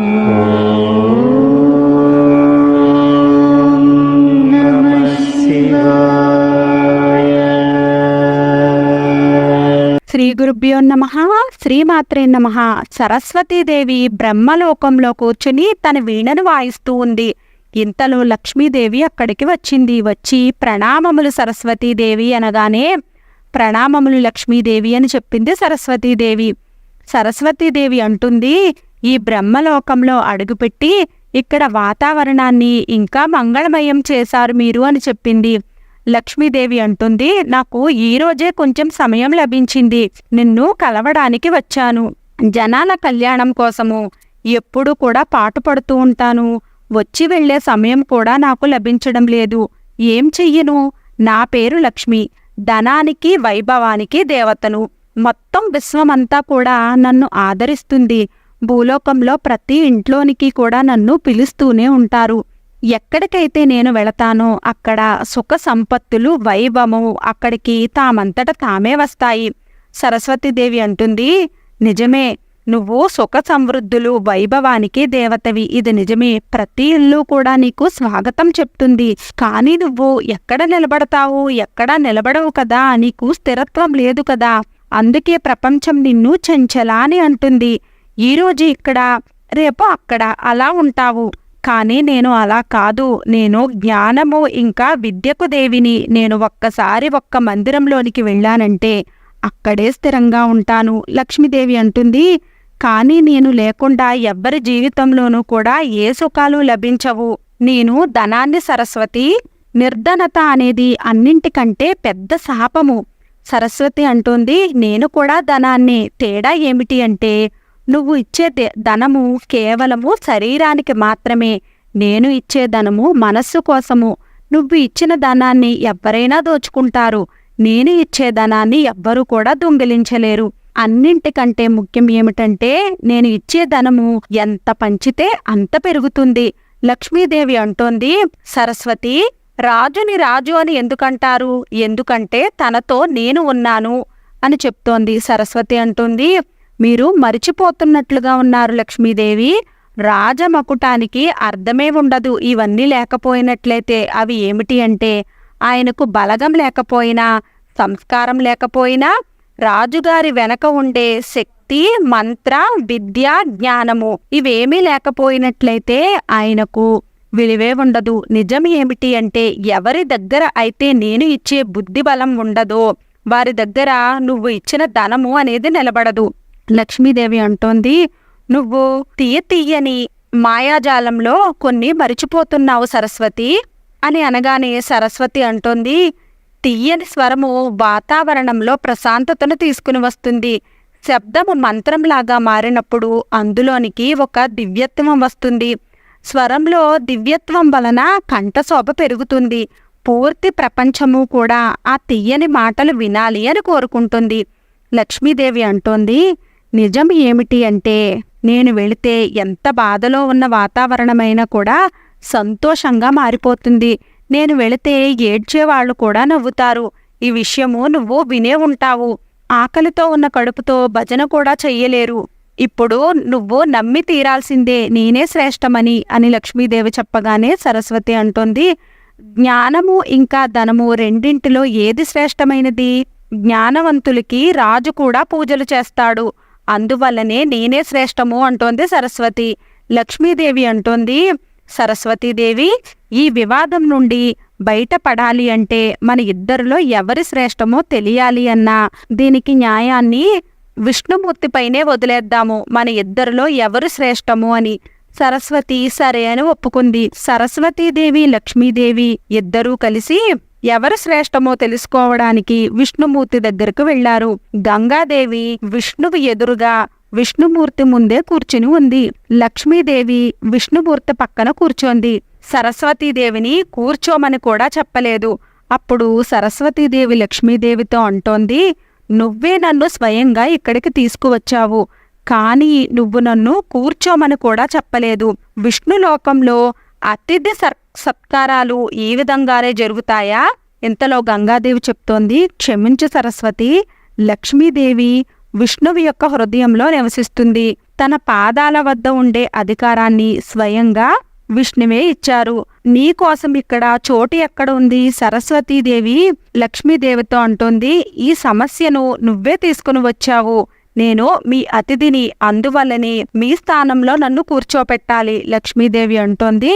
శ్రీ గురుభ్యో నమ శ్రీమాత్రే నమ. సరస్వతీదేవి బ్రహ్మలోకంలో కూర్చుని తన వీణను వాయిస్తూ ఉంది. ఇంతలో లక్ష్మీదేవి అక్కడికి వచ్చింది. వచ్చి ప్రణామములు సరస్వతీదేవి అనగానే ప్రణామములు లక్ష్మీదేవి అని చెప్పింది సరస్వతీదేవి సరస్వతీదేవి అంటుంది ఈ బ్రహ్మలోకంలో అడుగుపెట్టి ఇక్కడ వాతావరణాన్ని ఇంకా మంగళమయం చేశారు మీరు అని చెప్పింది. లక్ష్మీదేవి అంటుంది నాకు ఈ రోజే కొంచెం సమయం లభించింది. నిన్ను కలవడానికి వచ్చాను. జనాల కళ్యాణం కోసము ఎప్పుడు కూడా పాటుపడుతూ ఉంటాను. వచ్చి వెళ్ళే సమయం కూడా నాకు లభించడం లేదు. ఏం చెయ్యను? నా పేరు లక్ష్మి. ధనానికి వైభవానికి దేవతను. మొత్తం విశ్వమంతా కూడా నన్ను ఆదరిస్తుంది. భూలోకంలో ప్రతి ఇంట్లోనికి కూడా నన్ను పిలుస్తూనే ఉంటారు. ఎక్కడికైతే నేను వెళతానో అక్కడ సుఖ సంపత్తులు వైభవము అక్కడికి తామంతట తామే వస్తాయి. సరస్వతీదేవి అంటుంది నిజమే నువ్వు సుఖ సమృద్ధులు వైభవానికి దేవతవి. ఇది నిజమే ప్రతి ఇల్లు కూడా నీకు స్వాగతం చెప్తుంది. కానీ నువ్వు ఎక్కడ నిలబడతావు ఎక్కడా నిలబడవు కదా నీకు స్థిరత్వం లేదు కదా. అందుకే ప్రపంచం నిన్ను చెంచలా అని అంటుంది. ఈరోజు ఇక్కడ రేపు అక్కడ అలా ఉంటావు. కానీ నేను అలా కాదు. నేను జ్ఞానము ఇంకా విద్యకు దేవిని. నేను ఒక్కసారి ఒక్క మందిరంలోనికి వెళ్ళానంటే అక్కడే స్థిరంగా ఉంటాను లక్ష్మీదేవి అంటుంది. కానీ నేను లేకుండా ఎవ్వరి జీవితంలోనూ కూడా ఏ సుఖాలు లభించవు. నేను ధనాన్ని సరస్వతి నిర్ధనత అనేది అన్నింటికంటే పెద్ద శాపము. సరస్వతి అంటుంది నేను కూడా ధనాన్ని. తేడా ఏమిటి అంటే నువ్వు ఇచ్చే ధనము కేవలము శరీరానికి మాత్రమే. నేను ఇచ్చే ధనము మనస్సు కోసము. నువ్వు ఇచ్చిన ధనాన్ని ఎవ్వరైనా దోచుకుంటారు. నేను ఇచ్చే ధనాన్ని ఎవ్వరూ కూడా దొంగిలించలేరు. అన్నింటికంటే ముఖ్యం ఏమిటంటే నేను ఇచ్చే ధనము ఎంత పంచితే అంత పెరుగుతుంది. లక్ష్మీదేవి అంటోంది సరస్వతి రాజుని రాజు అని ఎందుకంటారు? ఎందుకంటే తనతో నేను ఉన్నాను అని చెప్తోంది సరస్వతి అంటుంది. మీరు మరిచిపోతున్నట్లుగా ఉన్నారు లక్ష్మీదేవి. రాజమకుటానికి అర్థమే ఉండదు ఇవన్నీ లేకపోయినట్లయితే అవి ఏమిటి అంటే ఆయనకు బలగం లేకపోయినా సంస్కారం లేకపోయినా రాజుగారి వెనక ఉండే శక్తి మంత్ర విద్య జ్ఞానము ఇవేమీ లేకపోయినట్లయితే ఆయనకు విలువే ఉండదు. నిజం ఏమిటి అంటే ఎవరి దగ్గర అయితే నేను ఇచ్చే బుద్ధి బలం ఉండదో వారి దగ్గర నువ్వు ఇచ్చిన ధనము అనేది నిలబడదు. లక్ష్మీదేవి అంటోంది నువ్వు తీయ తీయని మాయాజాలంలో కొన్ని మరిచిపోతున్నావు సరస్వతి అని అనగానే సరస్వతి అంటోంది తీయని స్వరము వాతావరణంలో ప్రశాంతతను తీసుకుని వస్తుంది. శబ్దము మంత్రంలాగా మారినప్పుడు అందులోనికి ఒక దివ్యత్వం వస్తుంది. స్వరంలో దివ్యత్వం వలన కంఠశోభ పెరుగుతుంది. పూర్తి ప్రపంచము కూడా ఆ తీయని మాటలు వినాలి అని కోరుకుంటుంది. లక్ష్మీదేవి అంటోంది నిజం ఏమిటి అంటే నేను వెళితే ఎంత బాధలో ఉన్న వాతావరణమైనా కూడా సంతోషంగా మారిపోతుంది. నేను వెళితే ఏడ్చేవాళ్ళు కూడా నవ్వుతారు. ఈ విషయము నువ్వు వినే ఉంటావు. ఆకలితో ఉన్న కడుపుతో భజన కూడా చెయ్యలేరు. ఇప్పుడు నువ్వు నమ్మి తీరాల్సిందే నేనే శ్రేష్టమని అని లక్ష్మీదేవి చెప్పగానే సరస్వతి అంటోంది. జ్ఞానము ఇంకా ధనము రెండింటిలో ఏది శ్రేష్టమైనది? జ్ఞానవంతులకి రాజు కూడా పూజలు చేస్తాడు. అందువల్లనే నేనే శ్రేష్టము అంటోంది సరస్వతి. లక్ష్మీదేవి అంటోంది సరస్వతీదేవి ఈ వివాదం నుండి బయటపడాలి అంటే మన ఇద్దరిలో ఎవరి శ్రేష్టమో తెలియాలి అన్నా. దీనికి న్యాయాన్ని విష్ణుమూర్తిపైనే వదిలేద్దాము. మన ఇద్దరిలో ఎవరు శ్రేష్టము అని. సరస్వతి సరే అని ఒప్పుకుంది. సరస్వతీదేవి లక్ష్మీదేవి ఇద్దరూ కలిసి ఎవరు శ్రేష్టమో తెలుసుకోవడానికి విష్ణుమూర్తి దగ్గరకు వెళ్ళారు గంగాదేవి విష్ణువు ఎదురుగా విష్ణుమూర్తి ముందే కూర్చుని ఉంది. లక్ష్మీదేవి విష్ణుమూర్తి పక్కన కూర్చోంది. సరస్వతీదేవిని కూర్చోమని కూడా చెప్పలేదు. అప్పుడు సరస్వతీదేవి లక్ష్మీదేవితో అంటోంది నువ్వే నన్ను స్వయంగా ఇక్కడికి తీసుకువచ్చావు. కానీ నువ్వు నన్ను కూర్చోమని కూడా చెప్పలేదు. విష్ణులోకంలో అతిథి సర్ సత్కారాలు ఈ విధంగానే జరుగుతాయా? ఇంతలో గంగాదేవి చెప్తోంది క్షమించు సరస్వతి లక్ష్మీదేవి విష్ణువు యొక్క హృదయంలో నివసిస్తుంది. తన పాదాల వద్ద ఉండే అధికారాన్ని స్వయంగా విష్ణువే ఇచ్చారు. నీకోసం ఇక్కడ చోటు ఎక్కడ ఉంది? సరస్వతీదేవి లక్ష్మీదేవితో అంటుంది ఈ సమస్యను నువ్వే తీసుకుని వచ్చావు. నేను మీ అతిథిని అందువల్లనే మీ స్థానంలో నన్ను కూర్చోపెట్టాలి. లక్ష్మీదేవి అంటోంది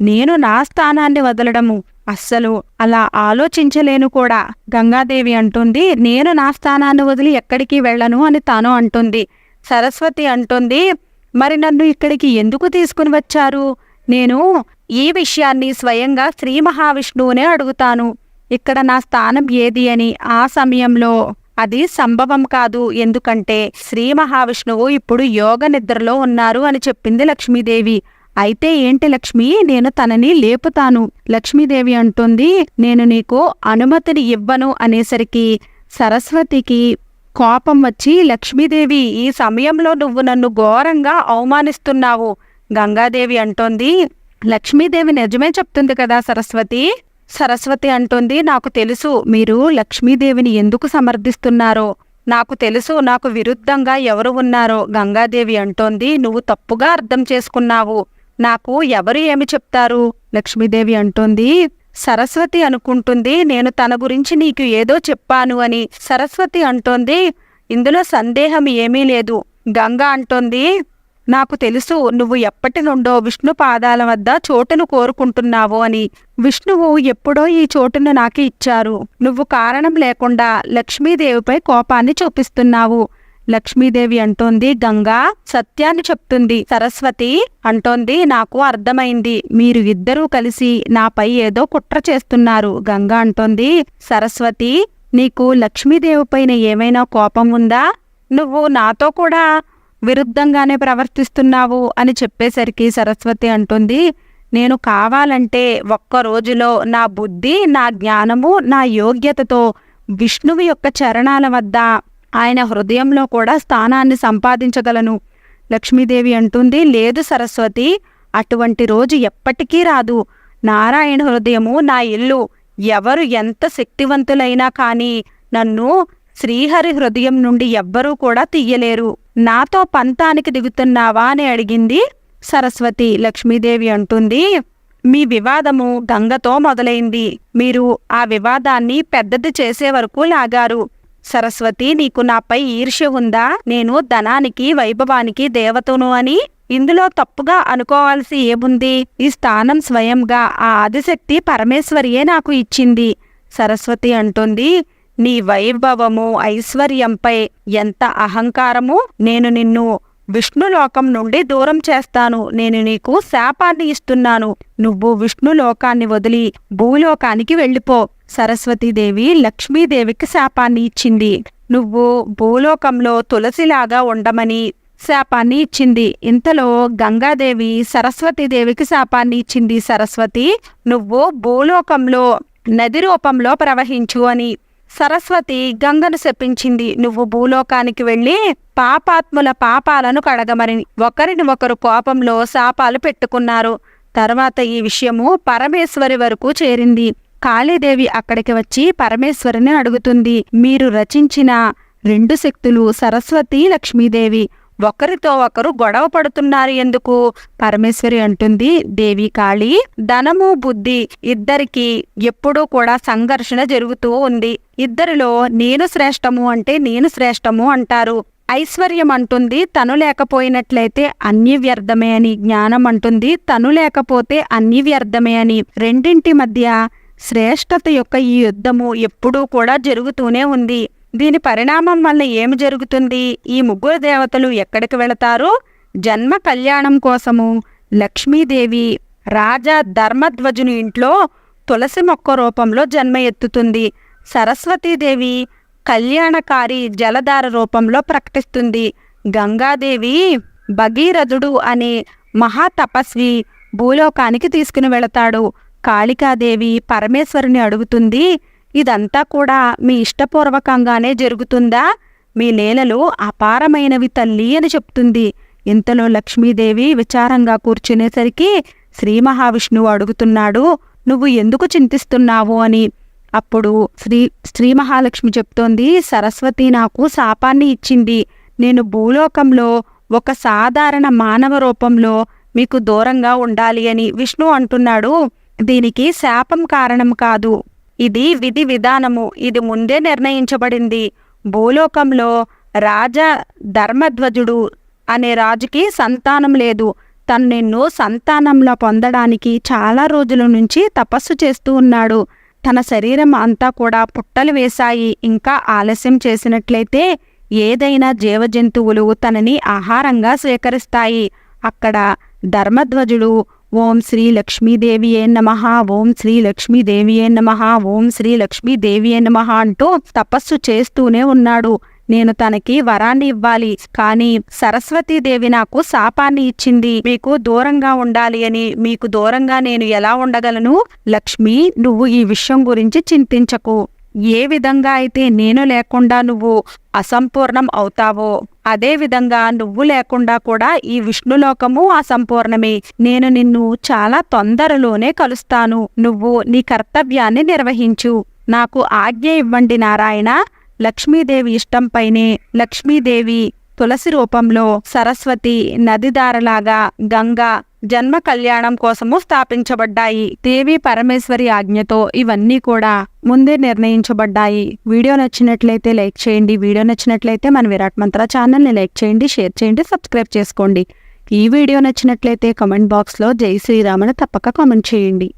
నేను నా స్థానాన్ని వదలడము. అస్సలు అలా ఆలోచించలేను కూడా. గంగాదేవి అంటుంది నేను నా స్థానాన్ని వదిలి ఎక్కడికి వెళ్ళను అని తాను అంటుంది. సరస్వతి అంటుంది మరి నన్ను ఇక్కడికి ఎందుకు తీసుకుని వచ్చారు? నేను ఈ విషయాన్ని స్వయంగా శ్రీ మహావిష్ణువునే అడుగుతాను. ఇక్కడ నా స్థానం ఏది అని ఆ సమయంలో అది సంభవం కాదు. ఎందుకంటే శ్రీ మహావిష్ణువు ఇప్పుడు యోగ నిద్రలో ఉన్నారు అని చెప్పింది లక్ష్మీదేవి. అయితే ఏంటి లక్ష్మి నేను తనని లేపుతాను. లక్ష్మీదేవి అంటుంది నేను నీకు అనుమతిని ఇవ్వను అనేసరికి సరస్వతికి కోపం వచ్చి లక్ష్మీదేవి ఈ సమయంలో నువ్వు నన్ను ఘోరంగా అవమానిస్తున్నావు. గంగాదేవి అంటోంది లక్ష్మీదేవి నిజమే చెప్తుంది కదా సరస్వతి. సరస్వతి అంటుంది నాకు తెలుసు మీరు లక్ష్మీదేవిని ఎందుకు సమర్థిస్తున్నారో. నాకు తెలుసు నాకు విరుద్ధంగా ఎవరు ఉన్నారో. గంగాదేవి అంటోంది నువ్వు తప్పుగా అర్థం చేసుకున్నావు. నాకు ఎవరు ఏమి చెప్తారు? లక్ష్మీదేవి అంటోంది సరస్వతి అనుకుంటుంది నేను తన గురించి నీకు ఏదో చెప్పాను అని. సరస్వతి అంటోంది ఇందులో సందేహం ఏమీ లేదు. గంగ అంటోంది నాకు తెలుసు నువ్వు ఎప్పటి నుండో విష్ణు పాదాల వద్ద చోటును కోరుకుంటున్నావు అని. విష్ణువు ఎప్పుడో ఈ చోటును నాకు ఇచ్చారు. నువ్వు కారణం లేకుండా లక్ష్మీదేవిపై కోపాన్ని చూపిస్తున్నావు. లక్ష్మీదేవి అంటోంది గంగా సత్యాన్ని చెప్తుంది. సరస్వతి అంటోంది నాకు అర్థమైంది. మీరు ఇద్దరూ కలిసి నాపై ఏదో కుట్ర చేస్తున్నారు గంగా అంటోంది సరస్వతి నీకు లక్ష్మీదేవి పైన ఏమైనా కోపం ఉందా? నువ్వు నాతో కూడా విరుద్ధంగానే ప్రవర్తిస్తున్నావు అని చెప్పేసరికి సరస్వతి అంటుంది నేను కావాలంటే ఒక్క రోజులో నా బుద్ధి నా జ్ఞానము నా యోగ్యతతో విష్ణువు యొక్క చరణాల వద్ద ఆయన హృదయంలో కూడా స్థానాన్ని సంపాదించగలను. లక్ష్మీదేవి అంటుంది లేదు సరస్వతి అటువంటి రోజు ఎప్పటికీ రాదు. నారాయణ హృదయము నా ఇల్లు. ఎవరు ఎంత శక్తివంతులైనా కానీ నన్ను శ్రీహరి హృదయం నుండి ఎవ్వరూ కూడా తీయలేరు. నాతో పంతానికి దిగుతున్నావా? అని అడిగింది సరస్వతి. లక్ష్మీదేవి అంటుంది మీ వివాదము గంగతో మొదలైంది. మీరు ఆ వివాదాన్ని పెద్దది చేసే వరకు లాగారు. సరస్వతి నీకు నాపై ఈర్ష్య ఉందా? నేను ధనానికి వైభవానికి దేవతను అని ఇందులో తప్పుగా అనుకోవాల్సి ఏముంది? ఈ స్థానం స్వయంగా ఆ ఆదిశక్తి పరమేశ్వరియే నాకు ఇచ్చింది. సరస్వతి అంటుంది నీ వైభవము ఐశ్వర్యంపై ఎంత అహంకారము? నేను నిన్ను విష్ణులోకం నుండి దూరం చేస్తాను. నేను నీకు శాపాన్ని ఇస్తున్నాను. నువ్వు విష్ణులోకాన్ని వదిలి భూలోకానికి వెళ్ళిపో. సరస్వతీదేవి లక్ష్మీదేవికి శాపాన్ని ఇచ్చింది. నువ్వు భూలోకంలో తులసిలాగా ఉండమని శాపాన్ని ఇచ్చింది. ఇంతలో గంగాదేవి సరస్వతీదేవికి శాపాన్ని ఇచ్చింది. సరస్వతి నువ్వు భూలోకంలో నది రూపంలో ప్రవహించు అని సరస్వతి గంగను శపించింది. నువ్వు భూలోకానికి వెళ్ళి పాపాత్ముల పాపాలను కడగమని ఒకరిని ఒకరు కోపంలో శాపాలు పెట్టుకున్నారు. తర్వాత ఈ విషయము పరమేశ్వరి వరకు చేరింది. కాళీదేవి అక్కడికి వచ్చి పరమేశ్వరిని అడుగుతుంది. మీరు రచించిన రెండు శక్తులు సరస్వతి లక్ష్మీదేవి. ఒకరితో ఒకరు గొడవ పడుతున్నారు ఎందుకు? పరమేశ్వరి అంటుంది దేవి కాళీ ధనము బుద్ధి ఇద్దరికి ఎప్పుడూ కూడా సంఘర్షణ జరుగుతూ ఉంది. ఇద్దరిలో నేను శ్రేష్టము అంటే నేను శ్రేష్టము అంటారు. ఐశ్వర్యం అంటుంది తను లేకపోయినట్లయితే అన్ని వ్యర్థమే అని జ్ఞానం అంటుంది తను లేకపోతే అన్ని వ్యర్థమే అని. రెండింటి మధ్య శ్రేష్టత యొక్క ఈ యుద్ధము ఎప్పుడూ కూడా జరుగుతూనే ఉంది. దీని పరిణామం వల్ల ఏమి జరుగుతుంది? ఈ ముగ్గురు దేవతలు ఎక్కడికి వెళతారు? జన్మ కళ్యాణం కోసము లక్ష్మీదేవి రాజా ధర్మధ్వజుని ఇంట్లో తులసి మొక్క రూపంలో జన్మ ఎత్తుతుంది. సరస్వతీదేవి కళ్యాణకారి జలధార రూపంలో ప్రకటిస్తుంది. గంగాదేవి భగీరథుడు అనే మహాతపస్వి భూలోకానికి తీసుకుని వెళతాడు. కాళికాదేవి పరమేశ్వరుని అడుగుతుంది ఇదంతా కూడా మీ ఇష్టపూర్వకంగానే జరుగుతుందా? మీ నేలలు అపారమైనవి తల్లి అని చెప్తుంది. ఇంతలో లక్ష్మీదేవి విచారంగా కూర్చునేసరికి శ్రీ మహావిష్ణువు అడుగుతున్నాడు నువ్వు ఎందుకు చింతిస్తున్నావు? అని. అప్పుడు శ్రీ శ్రీ మహాలక్ష్మి చెప్తోంది సరస్వతి నాకు శాపాన్ని ఇచ్చింది. నేను భూలోకంలో ఒక సాధారణ మానవ రూపంలో మీకు దూరంగా ఉండాలి అని విష్ణు అంటున్నాడు. దీనికి శాపం కారణం కాదు. ఇది విధి విధానము. ఇది ముందే నిర్ణయించబడింది. భూలోకంలో రాజా ధర్మధ్వజుడు అనే రాజుకి సంతానం లేదు. తను నిన్ను సంతానంలో పొందడానికి చాలా రోజుల నుంచి తపస్సు చేస్తూ ఉన్నాడు. తన శరీరం అంతా కూడా పుట్టలు వేశాయి. ఇంకా ఆలస్యం చేసినట్లయితే ఏదైనా జీవజంతువులు తనని ఆహారంగా స్వీకరిస్తాయి. అక్కడ ధర్మధ్వజుడు ఓం శ్రీ లక్ష్మీదేవియే నమ. ఓం శ్రీ లక్ష్మీదేవియే నమ. ఓం శ్రీ లక్ష్మీదేవియే నమ అంటూ తపస్సు చేస్తూనే ఉన్నాడు. నేను తనకి వరాన్ని ఇవ్వాలి. కానీ సరస్వతీదేవి నాకు శాపాన్ని ఇచ్చింది. మీకు దూరంగా ఉండాలి అని. మీకు దూరంగా నేను ఎలా ఉండగలను? లక్ష్మి నువ్వు ఈ విషయం గురించి చింతించకు. ఏ విధంగా అయితే నేను లేకుండా నువ్వు అసంపూర్ణం అవుతావో అదే విధంగా నువ్వు లేకుండా కూడా ఈ విష్ణులోకము అసంపూర్ణమే. నేను నిన్ను చాలా తొందరలోనే కలుస్తాను. నువ్వు నీ కర్తవ్యాన్ని నిర్వహించు. నాకు ఆజ్ఞ ఇవ్వండి నారాయణ. లక్ష్మీదేవి ఇష్టంపైనే లక్ష్మీదేవి తులసి రూపంలో సరస్వతి నదిదారలాగా గంగా జన్మ కళ్యాణం కోసము స్థాపించబడ్డాయి. దేవి పరమేశ్వరి ఆజ్ఞతో ఇవన్నీ కూడా ముందే నిర్ణయించబడ్డాయి. వీడియో నచ్చినట్లయితే లైక్ చేయండి. వీడియో నచ్చినట్లయితే మన విరాట్ మంత్ర ఛానల్ని లైక్ చేయండి షేర్ చేయండి సబ్స్క్రైబ్ చేసుకోండి. ఈ వీడియో నచ్చినట్లయితే కామెంట్ బాక్స్లో జై శ్రీరామని తప్పక కామెంట్ చేయండి.